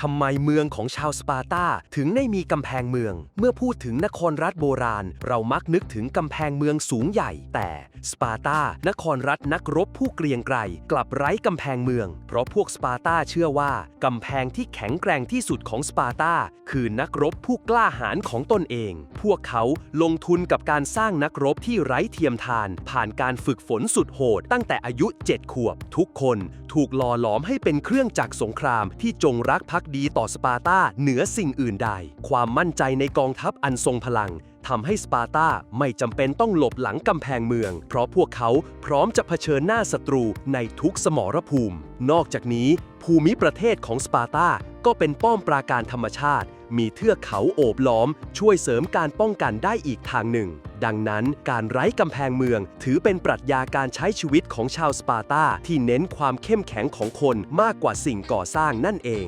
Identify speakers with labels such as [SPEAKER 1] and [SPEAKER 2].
[SPEAKER 1] ทำไมเมืองของชาวสปาร์ตาถึงได้มีกำแพงเมือง เมื่อพูดถึงนครรัฐโบราณ เรามักนึกถึงกำแพงเมืองสูงใหญ่ แต่สปาร์ตานครรัฐนักรบผู้เกรียงไกรกลับไร้กำแพงเมือง เพราะพวกสปาร์ตาเชื่อว่ากำแพงที่แข็งแกร่งที่สุดของสปาร์ตาคือนักรบผู้กล้าหาญของตนเอง พวกเขาลงทุนกับการสร้างนักรบที่ไร้เทียมทาน ผ่านการฝึกฝนสุดโหดตั้งแต่อายุ 7 ขวบ ทุกคนถูกหล่อหลอมให้เป็นเครื่องจักรสงครามที่จงรักภักดีต่อสปาร์ตาเหนือสิ่งอื่นใด ความมั่นใจในกองทัพอันทรงพลังทำให้สปาร์ตาไม่จำเป็นต้องหลบหลังกำแพงเมือง เพราะพวกเขาพร้อมจะเผชิญหน้าศัตรูในทุกสมรภูมิ นอกจากนี้ ภูมิประเทศของสปาร์ตา ก็เป็นป้อมปราการธรรมชาติ มีเทือกเขาโอบล้อม ช่วยเสริมการป้องกันได้อีกทางหนึ่ง ดังนั้นการไร้กำแพงเมือง ถือเป็นปรัชญาการใช้ชีวิตของชาวสปาร์ตาที่เน้นความเข้มแข็งของคนมากกว่าสิ่งก่อสร้างนั่นเอง